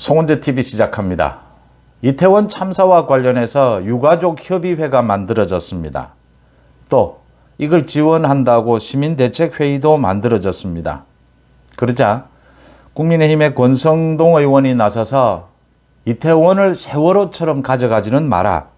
송원재 TV 시작합니다. 이태원 참사와 관련해서 유가족 협의회가 만들어졌습니다. 또 이걸 지원한다고 시민대책회의도 만들어졌습니다. 그러자 국민의힘의 권성동 의원이 나서서 이태원을 세월호처럼 가져가지는 마라.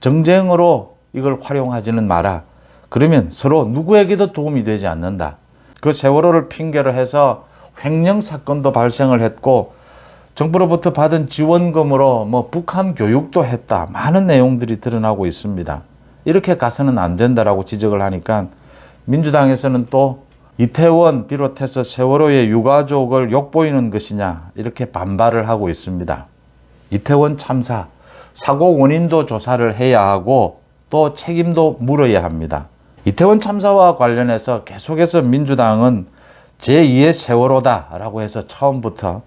정쟁으로 이걸 활용하지는 마라. 그러면 서로 누구에게도 도움이 되지 않는다. 그 세월호를 핑계로 해서 횡령 사건도 발생을 했고 정부로부터 받은 지원금으로 뭐 북한 교육도 했다. 많은 내용들이 드러나고 있습니다. 이렇게 가서는 안 된다라고 지적을 하니까 민주당에서는 또 이태원 비롯해서 세월호의 유가족을 욕보이는 것이냐 이렇게 반발을 하고 있습니다. 이태원 참사 사고 원인도 조사를 해야 하고 또 책임도 물어야 합니다. 이태원 참사와 관련해서 계속해서 민주당은 제2의 세월호다라고 해서 처음부터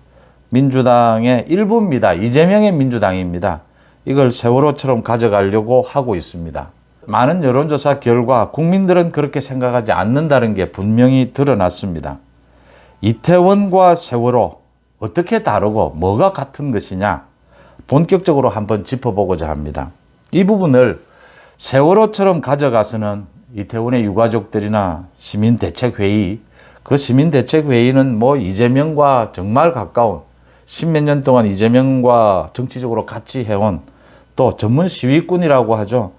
민주당의 일부입니다. 이재명의 민주당입니다. 이걸 세월호처럼 가져가려고 하고 있습니다. 많은 여론조사 결과 국민들은 그렇게 생각하지 않는다는 게 분명히 드러났습니다. 이태원과 세월호 어떻게 다르고 뭐가 같은 것이냐 본격적으로 한번 짚어보고자 합니다. 이 부분을 세월호처럼 가져가서는 이태원의 유가족들이나 시민대책회의 그 시민대책회의는 뭐 이재명과 정말 가까운 십몇 년 동안 이재명과 정치적으로 같이 해온 또 전문 시위꾼이라고 하죠.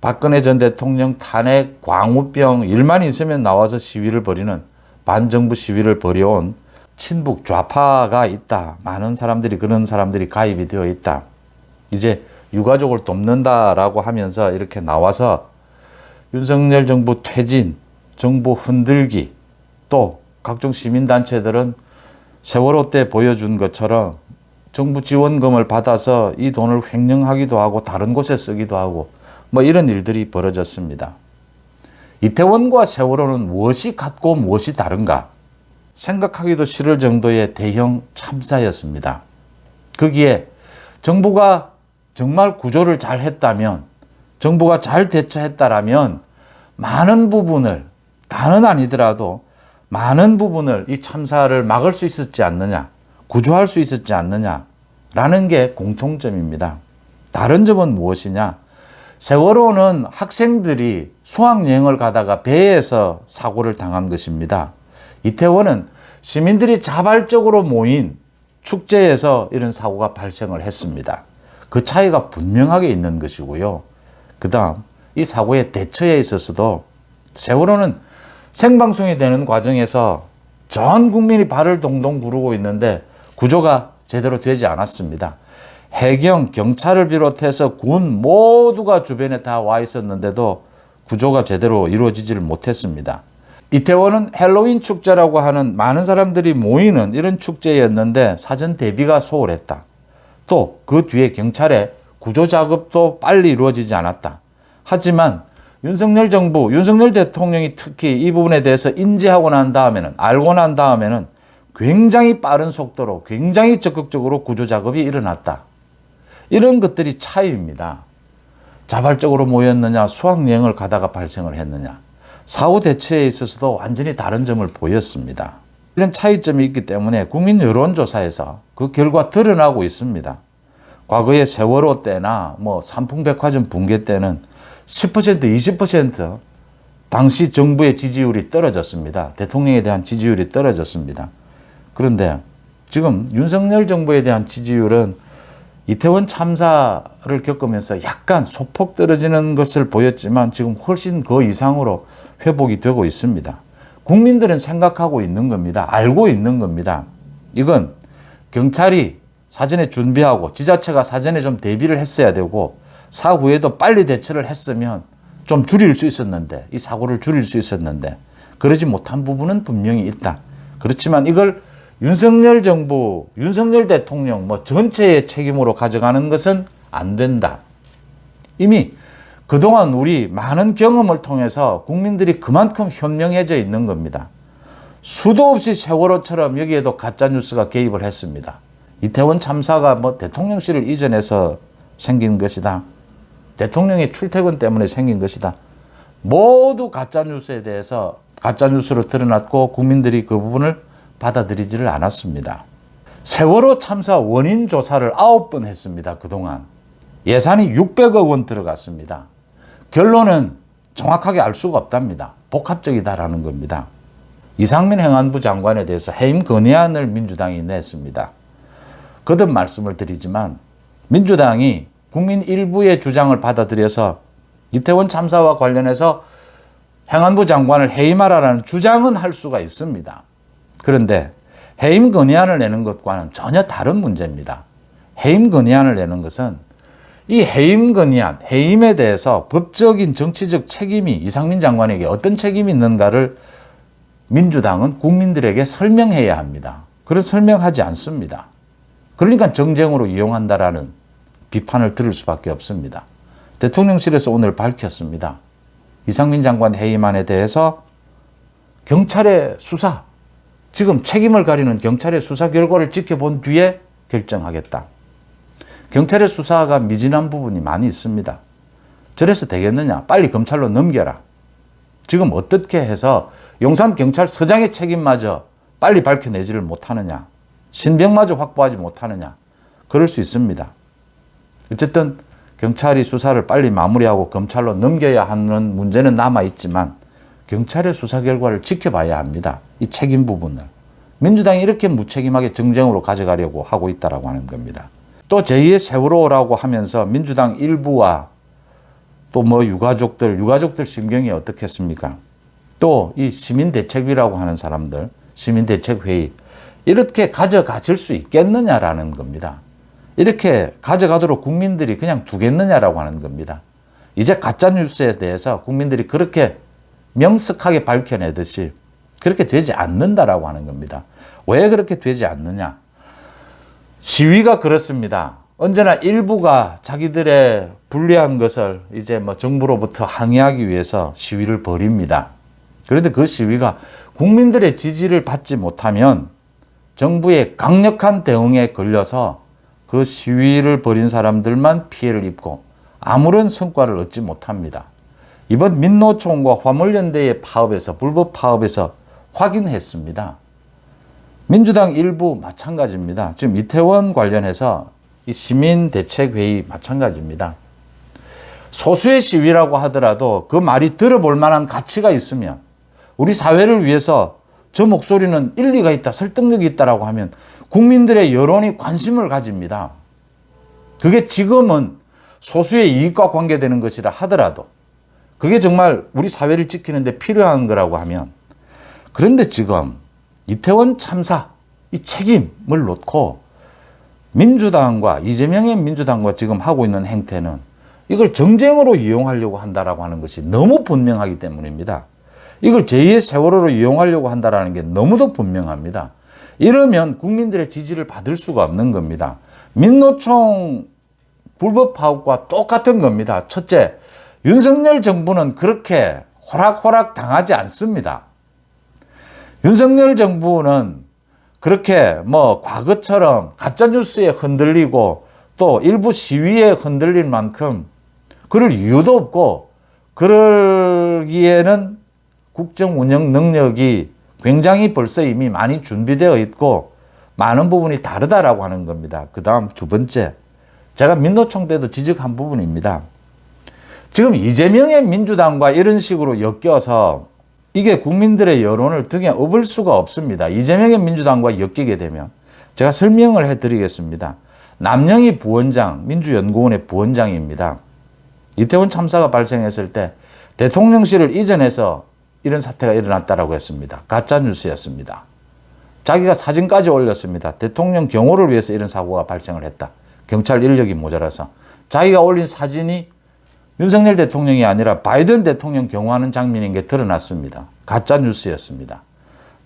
박근혜 전 대통령 탄핵 광우병 일만 있으면 나와서 시위를 벌이는 반정부 시위를 벌여온 친북 좌파가 있다. 많은 사람들이 그런 사람들이 가입이 되어 있다. 이제 유가족을 돕는다라고 하면서 이렇게 나와서 윤석열 정부 퇴진, 정부 흔들기, 또 각종 시민단체들은 세월호 때 보여준 것처럼 정부 지원금을 받아서 이 돈을 횡령하기도 하고 다른 곳에 쓰기도 하고 뭐 이런 일들이 벌어졌습니다. 이태원과 세월호는 무엇이 같고 무엇이 다른가 생각하기도 싫을 정도의 대형 참사였습니다. 거기에 정부가 정말 구조를 잘 했다면 정부가 잘 대처했다라면 많은 부분을 다는 아니더라도 많은 부분을 이 참사를 막을 수 있었지 않느냐, 구조할 수 있었지 않느냐라는 게 공통점입니다. 다른 점은 무엇이냐? 세월호는 학생들이 수학여행을 가다가 배에서 사고를 당한 것입니다. 이태원은 시민들이 자발적으로 모인 축제에서 이런 사고가 발생을 했습니다. 그 차이가 분명하게 있는 것이고요. 그 다음, 이 사고의 대처에 있어서도 세월호는 생방송이 되는 과정에서 전 국민이 발을 동동 구르고 있는데 구조가 제대로 되지 않았습니다. 해경, 경찰을 비롯해서 군 모두가 주변에 다 와 있었는데도 구조가 제대로 이루어지지를 못했습니다. 이태원은 헬로윈 축제라고 하는 많은 사람들이 모이는 이런 축제였는데 사전 대비가 소홀했다. 또 그 뒤에 경찰의 구조 작업도 빨리 이루어지지 않았다. 하지만 윤석열 정부, 윤석열 대통령이 특히 이 부분에 대해서 인지하고 난 다음에는, 알고 난 다음에는 굉장히 빠른 속도로 굉장히 적극적으로 구조 작업이 일어났다. 이런 것들이 차이입니다. 자발적으로 모였느냐, 수학여행을 가다가 발생을 했느냐. 사후 대처에 있어서도 완전히 다른 점을 보였습니다. 이런 차이점이 있기 때문에 국민 여론조사에서 그 결과 드러나고 있습니다. 과거의 세월호 때나 뭐 삼풍백화점 붕괴 때는 10% 20% 당시 정부의 지지율이 떨어졌습니다. 대통령에 대한 지지율이 떨어졌습니다. 그런데 지금 윤석열 정부에 대한 지지율은 이태원 참사를 겪으면서 약간 소폭 떨어지는 것을 보였지만 지금 훨씬 그 이상으로 회복이 되고 있습니다. 국민들은 생각하고 있는 겁니다. 알고 있는 겁니다. 이건 경찰이 사전에 준비하고 지자체가 사전에 좀 대비를 했어야 되고 사후에도 빨리 대처를 했으면 좀 줄일 수 있었는데 이 사고를 줄일 수 있었는데 그러지 못한 부분은 분명히 있다. 그렇지만 이걸 윤석열 정부, 윤석열 대통령 뭐 전체의 책임으로 가져가는 것은 안 된다. 이미 그동안 우리 많은 경험을 통해서 국민들이 그만큼 현명해져 있는 겁니다. 수도 없이 세월호처럼 여기에도 가짜뉴스가 개입을 했습니다. 이태원 참사가 뭐 대통령실을 이전해서 생긴 것이다. 대통령의 출퇴근 때문에 생긴 것이다. 모두 가짜뉴스에 대해서 가짜뉴스로 드러났고 국민들이 그 부분을 받아들이지를 않았습니다. 세월호 참사 원인 조사를 아홉 번 했습니다. 그동안. 예산이 600억 원 들어갔습니다. 결론은 정확하게 알 수가 없답니다. 복합적이다라는 겁니다. 이상민 행안부 장관에 대해서 해임 건의안을 민주당이 냈습니다. 거듭 말씀을 드리지만 민주당이 국민 일부의 주장을 받아들여서 이태원 참사와 관련해서 행안부 장관을 해임하라는 주장은 할 수가 있습니다. 그런데 해임 건의안을 내는 것과는 전혀 다른 문제입니다. 해임 건의안을 내는 것은 이 해임 건의안, 해임에 대해서 법적인 정치적 책임이 이상민 장관에게 어떤 책임이 있는가를 민주당은 국민들에게 설명해야 합니다. 그런 설명하지 않습니다. 그러니까 정쟁으로 이용한다라는 비판을 들을 수밖에 없습니다. 대통령실에서 오늘 밝혔습니다. 이상민 장관 해임안에 대해서 경찰의 수사, 지금 책임을 가리는 경찰의 수사 결과를 지켜본 뒤에 결정하겠다. 경찰의 수사가 미진한 부분이 많이 있습니다. 저래서 되겠느냐? 빨리 검찰로 넘겨라. 지금 어떻게 해서 용산 경찰서장의 책임마저 빨리 밝혀내지를 못하느냐? 신병마저 확보하지 못하느냐? 그럴 수 있습니다. 어쨌든 경찰이 수사를 빨리 마무리하고 검찰로 넘겨야 하는 문제는 남아 있지만 경찰의 수사 결과를 지켜봐야 합니다. 이 책임 부분을. 민주당이 이렇게 무책임하게 정쟁으로 가져가려고 하고 있다라고 하는 겁니다. 또 제2의 세월호라고 하면서 민주당 일부와 또 뭐 유가족들, 유가족들 심경이 어떻겠습니까? 또 이 시민대책위라고 하는 사람들, 시민대책회의, 이렇게 가져가질 수 있겠느냐라는 겁니다. 이렇게 가져가도록 국민들이 그냥 두겠느냐라고 하는 겁니다. 이제 가짜뉴스에 대해서 국민들이 그렇게 명석하게 밝혀내듯이 그렇게 되지 않는다라고 하는 겁니다. 왜 그렇게 되지 않느냐? 시위가 그렇습니다. 언제나 일부가 자기들의 불리한 것을 이제 뭐 정부로부터 항의하기 위해서 시위를 벌입니다. 그런데 그 시위가 국민들의 지지를 받지 못하면 정부의 강력한 대응에 걸려서 그 시위를 벌인 사람들만 피해를 입고 아무런 성과를 얻지 못합니다. 이번 민노총과 화물연대의 파업에서 불법 파업에서 확인했습니다. 민주당 일부 마찬가지입니다. 지금 이태원 관련해서 이 시민 대책 회의 마찬가지입니다. 소수의 시위라고 하더라도 그 말이 들어볼 만한 가치가 있으면 우리 사회를 위해서 저 목소리는 일리가 있다, 설득력이 있다라고 하면 국민들의 여론이 관심을 가집니다. 그게 지금은 소수의 이익과 관계되는 것이라 하더라도 그게 정말 우리 사회를 지키는데 필요한 거라고 하면 그런데 지금 이태원 참사 이 책임을 놓고 민주당과 이재명의 민주당과 지금 하고 있는 행태는 이걸 정쟁으로 이용하려고 한다라고 하는 것이 너무 분명하기 때문입니다. 이걸 제2의 세월호로 이용하려고 한다라는 게 너무도 분명합니다. 이러면 국민들의 지지를 받을 수가 없는 겁니다. 민노총 불법 파업과 똑같은 겁니다. 첫째, 윤석열 정부는 그렇게 호락호락 당하지 않습니다. 윤석열 정부는 그렇게 뭐 과거처럼 가짜뉴스에 흔들리고 또 일부 시위에 흔들릴 만큼 그럴 이유도 없고 그러기에는 국정 운영 능력이 굉장히 벌써 이미 많이 준비되어 있고 많은 부분이 다르다라고 하는 겁니다. 그 다음 두 번째, 제가 민노총 때도 지적한 부분입니다. 지금 이재명의 민주당과 이런 식으로 엮여서 이게 국민들의 여론을 등에 업을 수가 없습니다. 이재명의 민주당과 엮이게 되면 제가 설명을 해드리겠습니다. 남영희 부원장, 민주연구원의 부원장입니다. 이태원 참사가 발생했을 때 대통령실을 이전해서 이런 사태가 일어났다라고 했습니다. 가짜 뉴스였습니다. 자기가 사진까지 올렸습니다. 대통령 경호를 위해서 이런 사고가 발생을 했다. 경찰 인력이 모자라서 자기가 올린 사진이 윤석열 대통령이 아니라 바이든 대통령 경호하는 장면인 게 드러났습니다. 가짜 뉴스였습니다.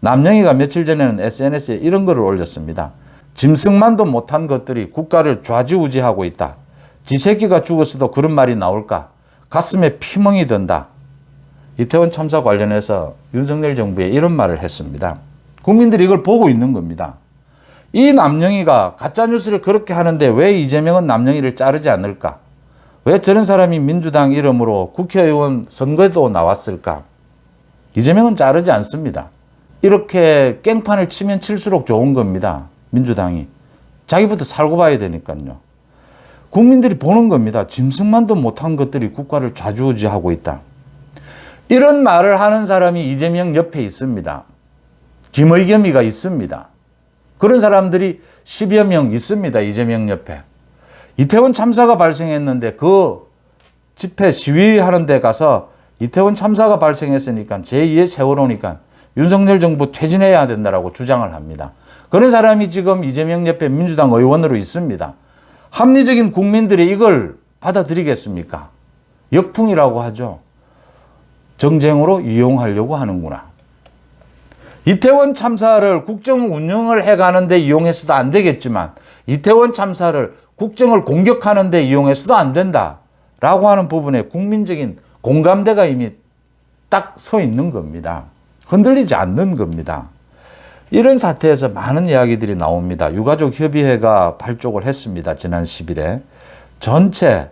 남영희가 며칠 전에는 SNS에 이런 글을 올렸습니다. 짐승만도 못한 것들이 국가를 좌지우지하고 있다. 지 새끼가 죽었어도 그런 말이 나올까? 가슴에 피멍이 든다. 이태원 참사 관련해서 윤석열 정부에 이런 말을 했습니다. 국민들이 이걸 보고 있는 겁니다. 이 남영희가 가짜뉴스를 그렇게 하는데 왜 이재명은 남영희를 자르지 않을까? 왜 저런 사람이 민주당 이름으로 국회의원 선거에도 나왔을까? 이재명은 자르지 않습니다. 이렇게 깽판을 치면 칠수록 좋은 겁니다. 민주당이. 자기부터 살고 봐야 되니까요. 국민들이 보는 겁니다. 짐승만도 못한 것들이 국가를 좌지우지하고 있다. 이런 말을 하는 사람이 이재명 옆에 있습니다. 김의겸이가 있습니다. 그런 사람들이 10여 명 있습니다. 이재명 옆에. 이태원 참사가 발생했는데 그 집회 시위하는 데 가서 이태원 참사가 발생했으니까 제2의 세월호니까 윤석열 정부 퇴진해야 된다라고 주장을 합니다. 그런 사람이 지금 이재명 옆에 민주당 의원으로 있습니다. 합리적인 국민들이 이걸 받아들이겠습니까? 역풍이라고 하죠. 정쟁으로 이용하려고 하는구나. 이태원 참사를 국정 운영을 해가는데 이용해서도 안 되겠지만 이태원 참사를 국정을 공격하는데 이용해서도 안 된다 라고 하는 부분에 국민적인 공감대가 이미 딱 서 있는 겁니다. 흔들리지 않는 겁니다. 이런 사태에서 많은 이야기들이 나옵니다. 유가족 협의회가 발족을 했습니다. 지난 10일에 전체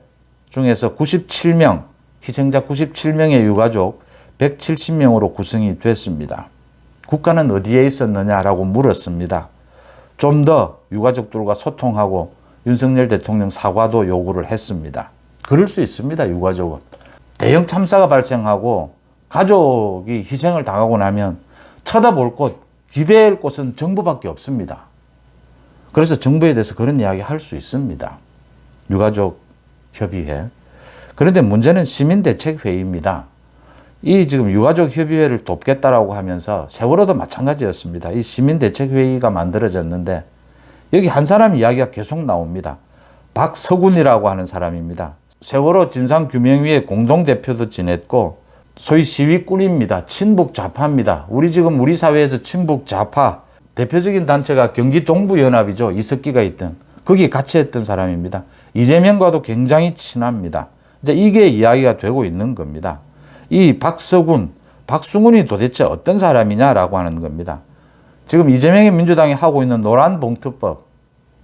중에서 97명 희생자 97명의 유가족 170명으로 구성이 됐습니다. 국가는 어디에 있었느냐라고 물었습니다. 좀 더 유가족들과 소통하고 윤석열 대통령 사과도 요구를 했습니다. 그럴 수 있습니다. 유가족은 대형 참사가 발생하고 가족이 희생을 당하고 나면 쳐다볼 곳, 기대할 곳은 정부밖에 없습니다. 그래서 정부에 대해서 그런 이야기 할 수 있습니다. 유가족 협의회. 그런데 문제는 시민대책회의입니다. 이 지금 유가족 협의회를 돕겠다라고 하면서 세월호도 마찬가지였습니다. 이 시민대책회의가 만들어졌는데 여기 한 사람 이야기가 계속 나옵니다. 박서군이라고 하는 사람입니다. 세월호 진상규명위의 공동대표도 지냈고 소위 시위꾼입니다. 친북 좌파입니다. 우리 지금 우리 사회에서 친북 좌파 대표적인 단체가 경기 동부연합이죠. 이석기가 있던 거기 같이 했던 사람입니다. 이재명과도 굉장히 친합니다. 이제 이게 이야기가 되고 있는 겁니다. 이 박서군, 박승훈이 도대체 어떤 사람이냐라고 하는 겁니다. 지금 이재명의 민주당이 하고 있는 노란 봉투법,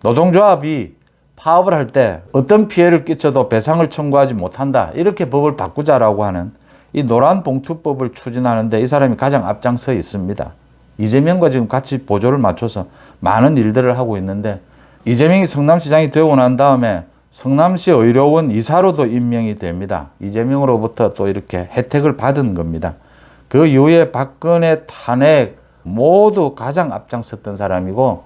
노동조합이 파업을 할 때 어떤 피해를 끼쳐도 배상을 청구하지 못한다. 이렇게 법을 바꾸자라고 하는 이 노란 봉투법을 추진하는데 이 사람이 가장 앞장서 있습니다. 이재명과 지금 같이 보조를 맞춰서 많은 일들을 하고 있는데 이재명이 성남시장이 되고 난 다음에 성남시 의료원 이사로도 임명이 됩니다. 이재명으로부터 또 이렇게 혜택을 받은 겁니다. 그 이후에 박근혜 탄핵 모두 가장 앞장섰던 사람이고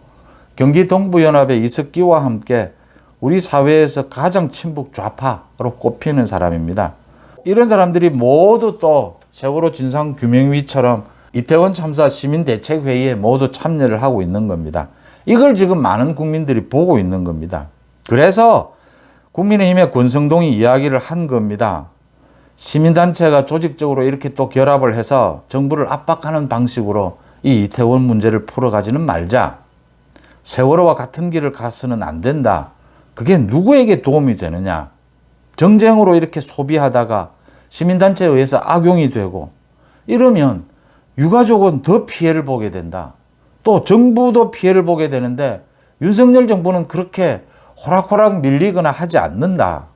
경기 동부연합의 이석기와 함께 우리 사회에서 가장 친북 좌파로 꼽히는 사람입니다. 이런 사람들이 모두 또 세월호 진상규명위처럼 이태원 참사 시민대책회의에 모두 참여를 하고 있는 겁니다. 이걸 지금 많은 국민들이 보고 있는 겁니다. 그래서 국민의힘의 권성동이 이야기를 한 겁니다. 시민단체가 조직적으로 이렇게 또 결합을 해서 정부를 압박하는 방식으로 이 이태원 문제를 풀어가지는 말자. 세월호와 같은 길을 가서는 안 된다. 그게 누구에게 도움이 되느냐. 정쟁으로 이렇게 소비하다가 시민단체에 의해서 악용이 되고 이러면 유가족은 더 피해를 보게 된다. 또 정부도 피해를 보게 되는데 윤석열 정부는 그렇게 호락호락 밀리거나 하지 않는다.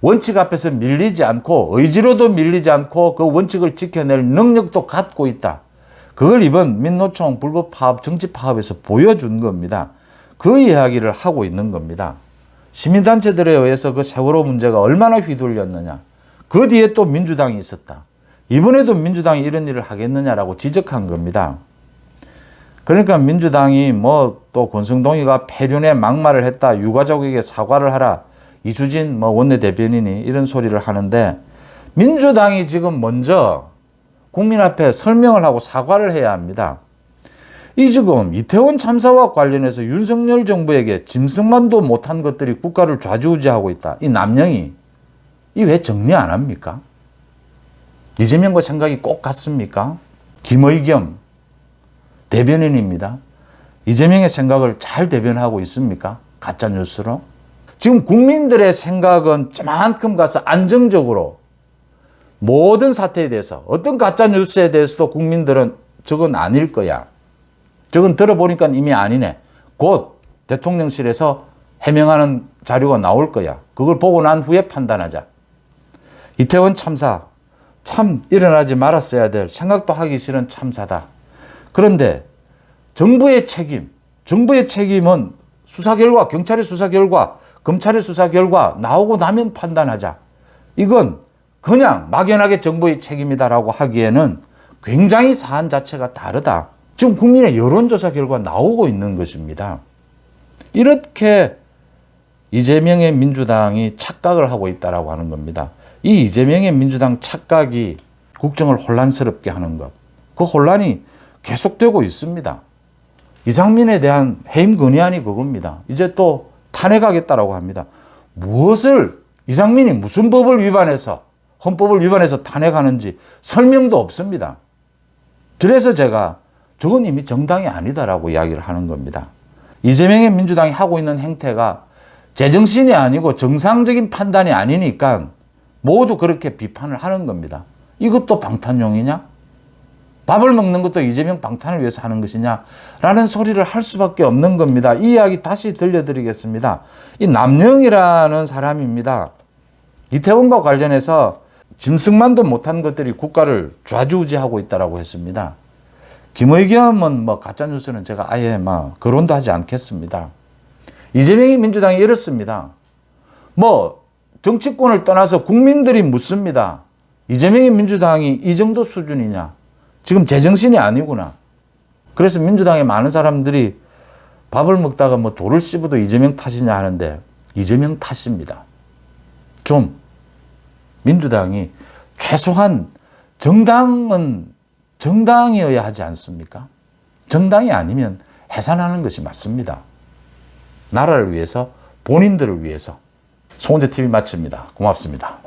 원칙 앞에서 밀리지 않고 의지로도 밀리지 않고 그 원칙을 지켜낼 능력도 갖고 있다. 그걸 이번 민노총 불법 파업, 정치 파업에서 보여준 겁니다. 그 이야기를 하고 있는 겁니다. 시민단체들에 의해서 그 세월호 문제가 얼마나 휘둘렸느냐. 그 뒤에 또 민주당이 있었다. 이번에도 민주당이 이런 일을 하겠느냐라고 지적한 겁니다. 그러니까 민주당이 뭐 또 권성동이가 폐륜에 막말을 했다. 유가족에게 사과를 하라. 이수진 뭐 원내대변인이 이런 소리를 하는데 민주당이 지금 먼저 국민 앞에 설명을 하고 사과를 해야 합니다. 이 지금 이태원 참사와 관련해서 윤석열 정부에게 짐승만도 못한 것들이 국가를 좌지우지하고 있다. 이 남영이 이 왜 정리 안 합니까? 이재명과 생각이 꼭 같습니까? 김의겸 대변인입니다. 이재명의 생각을 잘 대변하고 있습니까? 가짜 뉴스로? 지금 국민들의 생각은 저만큼 가서 안정적으로 모든 사태에 대해서 어떤 가짜 뉴스에 대해서도 국민들은 저건 아닐 거야. 저건 들어보니까 이미 아니네. 곧 대통령실에서 해명하는 자료가 나올 거야. 그걸 보고 난 후에 판단하자. 이태원 참사 참 일어나지 말았어야 될 생각도 하기 싫은 참사다. 그런데 정부의 책임, 정부의 책임은 수사 결과, 경찰의 수사 결과, 검찰의 수사 결과 나오고 나면 판단하자. 이건 그냥 막연하게 정부의 책임이다라고 하기에는 굉장히 사안 자체가 다르다. 지금 국민의 여론조사 결과 나오고 있는 것입니다. 이렇게 이재명의 민주당이 착각을 하고 있다라고 하는 겁니다. 이 이재명의 민주당 착각이 국정을 혼란스럽게 하는 것. 그 혼란이 계속되고 있습니다. 이상민에 대한 해임 건의안이 그겁니다. 이제 또 탄핵하겠다라고 합니다. 무엇을 이상민이 무슨 법을 위반해서 헌법을 위반해서 탄핵하는지 설명도 없습니다. 그래서 제가 저건 이미 정당이 아니다라고 이야기를 하는 겁니다. 이재명의 민주당이 하고 있는 행태가 제정신이 아니고 정상적인 판단이 아니니까 모두 그렇게 비판을 하는 겁니다. 이것도 방탄용이냐? 밥을 먹는 것도 이재명 방탄을 위해서 하는 것이냐? 라는 소리를 할 수밖에 없는 겁니다. 이 이야기 다시 들려드리겠습니다. 이 남영이라는 사람입니다. 이태원과 관련해서 짐승만도 못한 것들이 국가를 좌지우지하고 있다라고 했습니다. 김의겸은 뭐 가짜뉴스는 제가 아예 막 거론도 하지 않겠습니다. 이재명이 민주당이 이렇습니다. 뭐 정치권을 떠나서 국민들이 묻습니다. 이재명의 민주당이 이 정도 수준이냐? 지금 제정신이 아니구나. 그래서 민주당의 많은 사람들이 밥을 먹다가 뭐 돌을 씹어도 이재명 탓이냐 하는데 이재명 탓입니다. 좀 민주당이 최소한 정당은 정당이어야 하지 않습니까? 정당이 아니면 해산하는 것이 맞습니다. 나라를 위해서 본인들을 위해서 송은재 TV 마칩니다. 고맙습니다.